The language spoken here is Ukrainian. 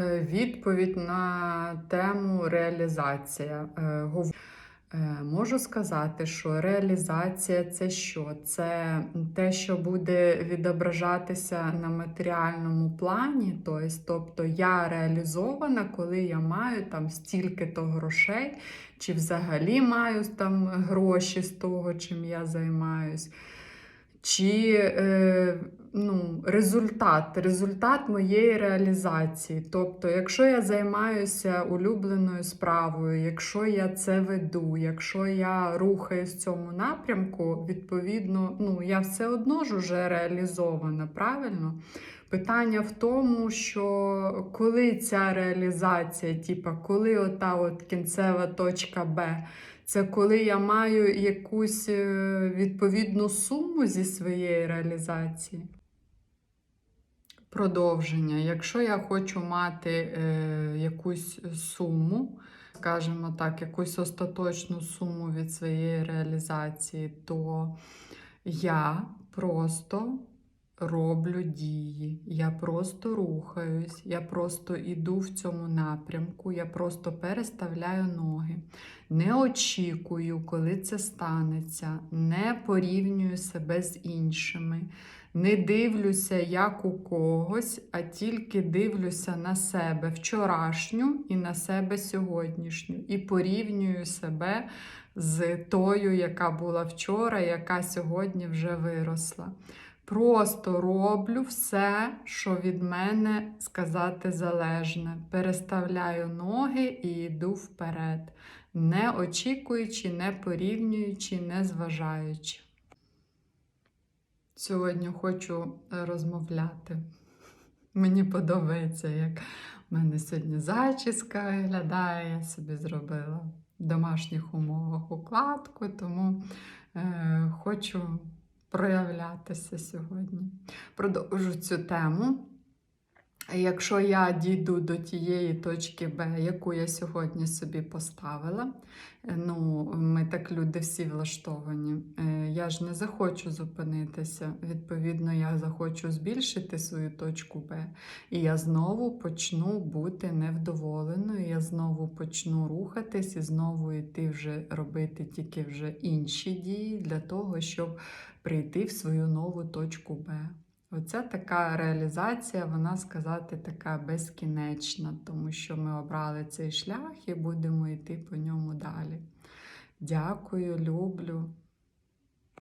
Е, Відповідь на тему реалізація. Е, Е, Можу сказати, що реалізація це що? Це те, що буде відображатися на матеріальному плані. Тобто, тобто я реалізована, коли я маю там стільки-то грошей, чи взагалі маю там гроші з того, чим я займаюсь. Чи е, ну, результат, результат моєї реалізації. Тобто, якщо я займаюся улюбленою справою, якщо я це веду, якщо я рухаюсь в цьому напрямку, відповідно, ну, я все одно ж уже реалізована, правильно? Питання в тому, що коли ця реалізація, типа, коли ота от кінцева точка Б, це коли я маю якусь е, відповідну суму зі своєї реалізації. Продовження. Якщо я хочу мати е, якусь суму, скажімо так, якусь остаточну суму від своєї реалізації, то я просто роблю дії, я просто рухаюсь, я просто іду в цьому напрямку, я просто переставляю ноги. Не очікую, коли це станеться, не порівнюю себе з іншими, не дивлюся як у когось, а тільки дивлюся на себе вчорашню і на себе сьогоднішню, і порівнюю себе з тою, яка була вчора, яка сьогодні вже виросла. Просто роблю все, що від мене сказати залежне. Переставляю ноги і йду вперед, не очікуючи, не порівнюючи, не зважаючи. Сьогодні хочу розмовляти. Мені подобається, як в мене сьогодні зачіска виглядає. Я собі зробила в домашніх умовах укладку, тому е, хочу проявлятися сьогодні. Продовжу цю тему. Якщо я дійду до тієї точки Б, яку я сьогодні собі поставила, ну, ми так люди всі влаштовані, е, я ж не захочу зупинитися. Відповідно, я захочу збільшити свою точку Б. І я знову почну бути невдоволеною, я знову почну рухатись і знову йти вже робити тільки вже інші дії для того, щоб прийти в свою нову точку Б. Оця така реалізація, вона сказати, така безкінечна, тому що ми обрали цей шлях і будемо йти по ньому далі. Дякую, люблю.